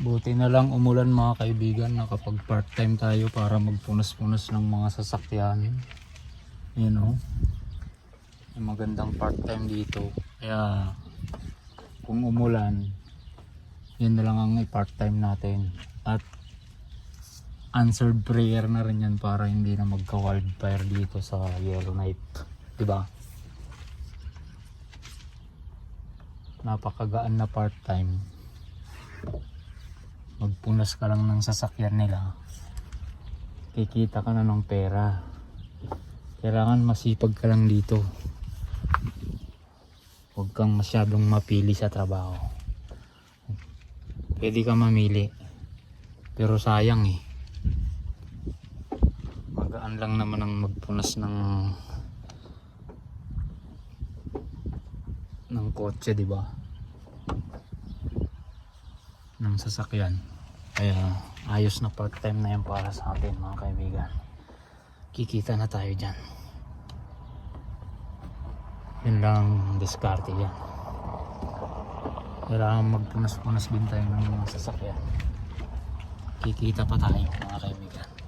Buti na lang umulan mga kaibigan nakapag part time tayo para magpunas-punas ng mga sasakyan. You know. May magandang part time dito. Kaya kung umulan, yun na lang ang i-part time natin. At answered prayer na rin yan para hindi na magka wildfire dito sa Yellowknife. Diba? Napakagaan na part time magpunas ka lang ng sasakyan nila kikita ka na ng pera. Kailangan masipag ka lang dito. Huwag kang masyadong mapili sa trabaho. Pwede ka mamili pero sayang eh. Magaan lang naman ang magpunas ng ng kotse di ba? Ng sasakyan. Kaya ayos na part time na yan para sa atin mga kaibigan. Kikita na tayo dyan. Yun lang ang diskarte yan. Kailangan magpunas-punas din tayo ng sasakyan. Kikita pa tayo mga kaibigan.